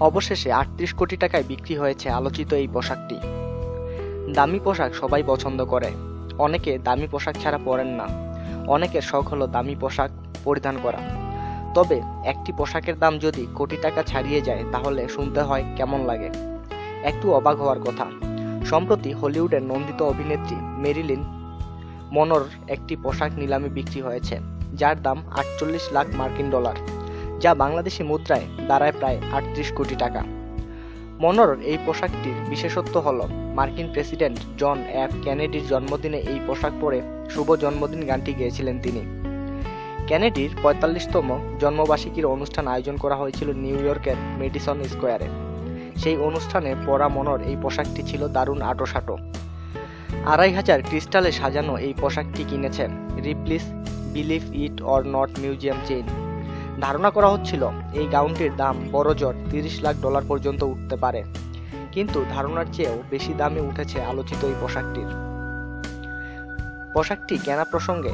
অবশেষে আটত্রিশ কোটি টাকায় বিক্রি হয়েছে আলোচিত এই পোশাকটি। দামি পোশাক সবাই পছন্দ করে। অনেকে দামি পোশাক ছাড়া পরেন না। অনেকের শখ হলো দামি পোশাক পরিধান করা। তবে একটি পোশাকের দাম যদি কোটি টাকা ছাড়িয়ে যায়, তাহলে শুনতে হয় কেমন লাগে। একটু অবাক হওয়ার কথা। সম্প্রতি হলিউডের নন্দিত অভিনেত্রী মেরিলিন মনোর একটি পোশাক নিলামে বিক্রি হয়েছে, যার দাম আটচল্লিশ লাখ মার্কিন ডলার। যা বাংলাদেশি মুদ্রায় দাঁড়ায় প্রায় আটত্রিশ কোটি টাকা। মনোর এই পোশাকটির বিশেষত্ব হল, মার্কিন প্রেসিডেন্ট জন এফ কেনেডির জন্মদিনে এই পোশাক পরে শুভ জন্মদিন গানটি গেয়েছিলেন তিনি। কেনেডির পঁয়তাল্লিশতম জন্মবার্ষিকীর অনুষ্ঠান আয়োজন করা হয়েছিল নিউ ইয়র্কের মেডিসন স্কোয়ারে। সেই অনুষ্ঠানে পরা মনোর এই পোশাকটি ছিল দারুণ আটোসাটো। আড়াই হাজার ক্রিস্টালে সাজানো এই পোশাকটি কিনেছেন Ripley's believe it or not museum chain. ধারণা করা হচ্ছিল এই গাউনটির দাম বড় জোর তিরিশ লাখ ডলার পর্যন্ত উঠতে পারে। কিন্তু ধারণার চেয়েও বেশি দামে উঠেছে আলোচিত এই পোশাকটির। পোশাকটি কেনা প্রসঙ্গে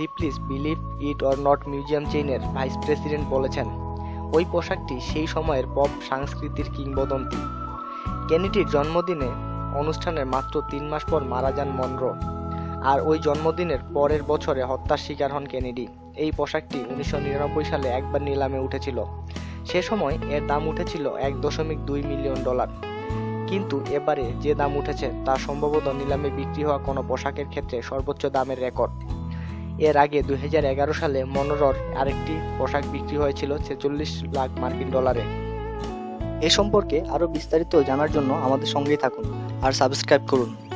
Ripley's believe it or not museum চেইনের vice president বলেছেন, ওই পোশাকটি সেই সময়ের পপ সংস্কৃতির কিংবদন্তি। কেনেডির জন্মদিনে অনুষ্ঠানের মাত্র তিন মাস পর মারা যান মনরো। আর ওই জন্মদিনের পরের বছরে হত্যার শিকার হন কেনেডি। এই পোশাকটি উনিশশো নিরানব্বই সালে একবার নিলামে উঠেছিল। সে সময় এর দাম উঠেছিল এক দশমিক দুই মিলিয়ন ডলার। কিন্তু এবারে যে দাম উঠেছে, তা সম্ভবত নিলামে বিক্রি হওয়া কোনো পোশাকের ক্ষেত্রে সর্বোচ্চ দামের রেকর্ড। এর আগে দুই হাজার এগারো সালে মনোরর আরেকটি পোশাক বিক্রি হয়েছিল ছেচল্লিশ লাখ মার্কিন ডলারে। এ সম্পর্কে আরও বিস্তারিত জানার জন্য আমাদের সঙ্গেই থাকুন আর সাবস্ক্রাইব করুন।